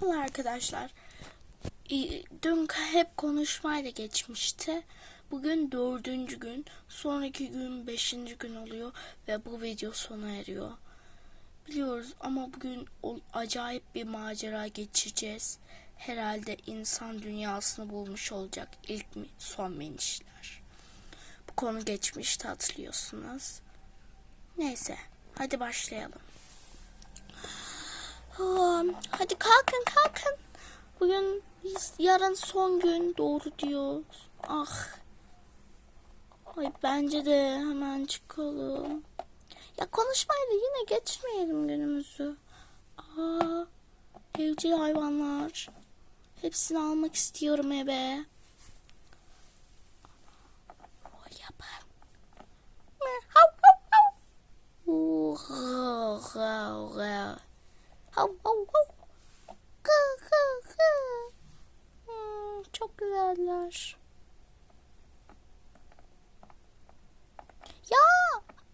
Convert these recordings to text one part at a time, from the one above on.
Merhabalar arkadaşlar. Dün hep konuşmayla geçmişti. Bugün dördüncü gün, sonraki gün beşinci gün oluyor ve bu video sona eriyor. Biliyoruz ama bugün acayip bir macera geçireceğiz. Herhalde insan dünyasını bulmuş olacak ilk mi son minişler. Bu konu geçmişti hatırlıyorsunuz. Neyse hadi başlayalım. Hadi kalkın kalkın. Bugün biz yarın son gün doğru diyor. Ah. Ay bence de hemen çıkalım. Ya konuşmayla yine geçirmeyelim günümüzü. Aa, evcil hayvanlar. Hepsini almak istiyorum eve. O yapar. Hav hav hav. Uh, hav, hav, hav. Hav hav hav. Kı kı kı. Hmm, çok güzeller. Ya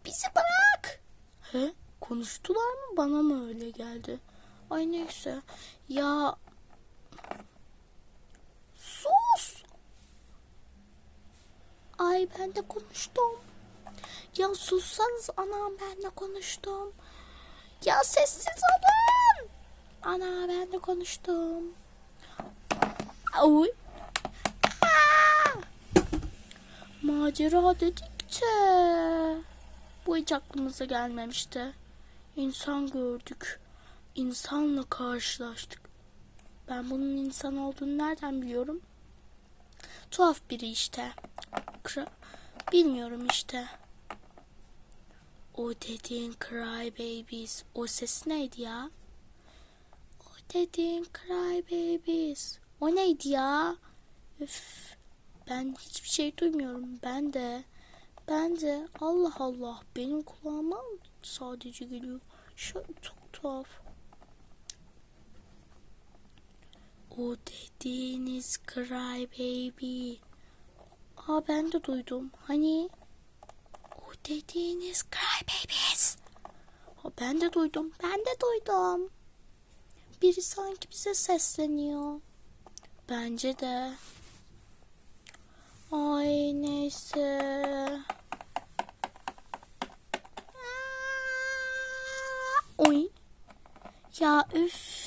bizi bırak. He? Konuştular mı? Bana mı öyle geldi? Ay neyse. Ya sus. Ay ben de konuştum. Ya sussanız anam ben de konuştum. Ya sessiz olun. Ana ben de konuştum. Oy. Macera dedikçe bu hiç aklımıza gelmemişti. İnsan gördük. İnsanla karşılaştık. Ben bunun insan olduğunu nereden biliyorum? Tuhaf biri işte. Kra- Bilmiyorum işte. O dediğin cry babies. O ses neydi ya? O dediğin cry babies. O neydi ya? Üf. Ben hiçbir şey duymuyorum. Ben de. Ben de. Allah Allah. Benim kulağıma sadece geliyor. Şu çok tuhaf. O dediğiniz cry baby. Aa ben de duydum. Hani? O dediğiniz cry babies. Aa, ben de duydum. Ben de duydum. Biri sanki bize sesleniyor. Bence de. Ay neyse. Oy. Ya üf.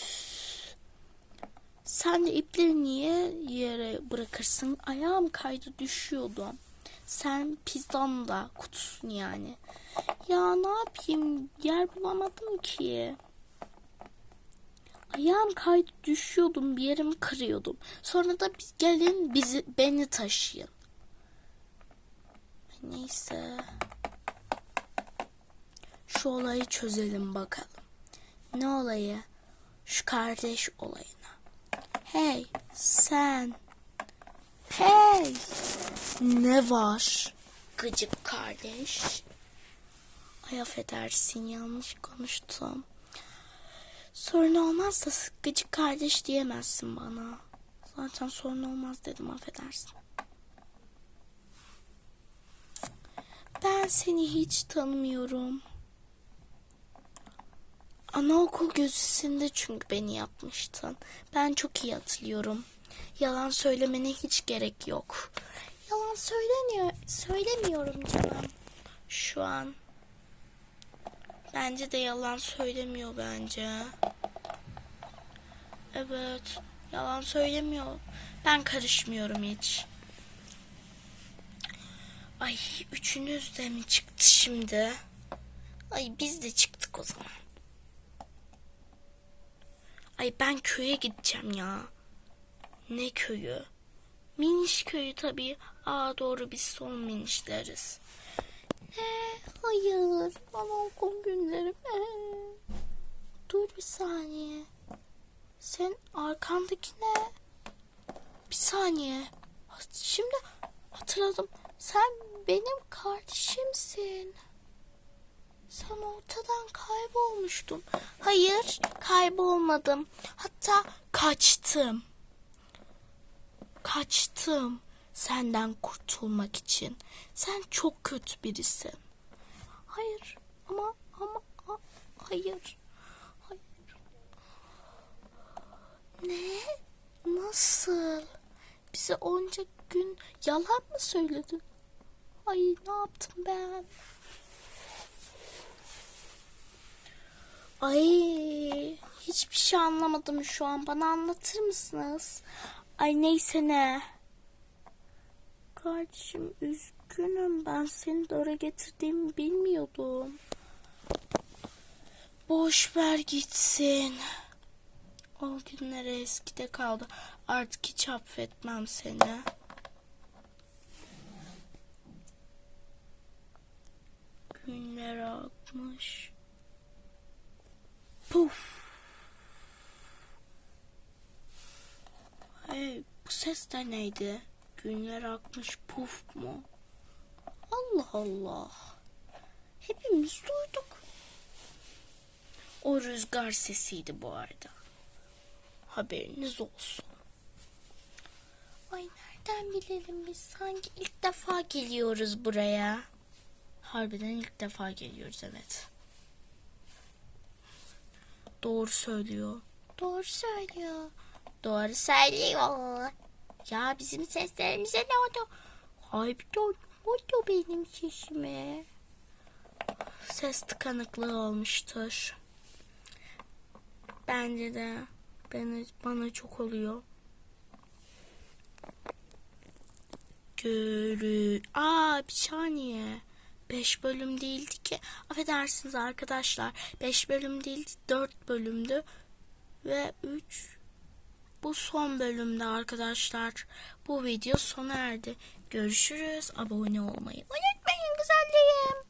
Sen de ipleri niye yere bırakırsın? Ayağım kaydı düşüyordum. Sen pizzanın da kutusun yani. Ya ne yapayım? Yer bulamadım ki. Ayağım kaydı düşüyordum bir yerimi kırıyordum. Sonra da biz gelin bizi beni taşıyın. Neyse. Şu olayı çözelim bakalım. Ne olayı? Şu kardeş olayına. Hey sen. Hey. Ne var? Gıcık kardeş. Ay affedersin yanlış konuştum. Sorun olmaz da gıcık kardeş diyemezsin bana. Zaten sorun olmaz dedim affedersin. Ben seni hiç tanımıyorum. Anaokul gözüsünde çünkü beni yapmıştın. Ben çok iyi hatırlıyorum. Yalan söylemene hiç gerek yok. Yalan söylemiyor, söylemiyorum canım. Şu an. Bence de yalan söylemiyor bence. Evet. Yalan söylemiyor. Ben karışmıyorum hiç. Ay üçünüz de mi çıktı şimdi? Ay biz de çıktık o zaman. Ay ben köye gideceğim ya. Ne köyü? Miniş köyü tabii. Aa doğru biz son minişleriz. Ne? Hayır. Anaokul günlerim. Ee. Dur bir saniye. Sen arkandaki ne? Bir saniye. Şimdi hatırladım. Sen benim kardeşimsin. Sen ortadan kaybolmuştun. Hayır, kaybolmadım. Hatta kaçtım. Kaçtım senden kurtulmak için. Sen çok kötü birisin. Hayır ama ama a- hayır. Hayır. Nasıl? Bize onca gün yalan mı söyledin? Ay ne yaptım ben? Ay hiçbir şey anlamadım şu an. Bana anlatır mısınız? Ay neyse ne. Kardeşim üzgünüm. Ben seni de oraya getirdiğimi bilmiyordum. Boş ver gitsin. O günler eskide kaldı. Artık hiç affetmem seni. Günler akmış. Puf. Hey, bu ses de neydi? Günler akmış puf mu? Allah Allah. Hepimiz duyduk. O rüzgar sesiydi bu arada. Haberiniz olsun. Ay nereden bilelim biz sanki ilk defa geliyoruz buraya. Harbiden ilk defa geliyoruz evet. Doğru söylüyor. Doğru söylüyor. Doğru söylüyor. Ya bizim seslerimize ne oldu? Harbiden ne oldu benim sesime? Ses tıkanıklığı olmuştur. Bence de bana, bana çok oluyor. Görü... Aa bir saniye. 5 bölüm değildi ki. Affedersiniz arkadaşlar. 5 bölüm değildi. 4 bölümdü. Ve 3 bu son bölümde arkadaşlar. Bu video sona erdi. Görüşürüz. Abone olmayı unutmayın güzelliğim.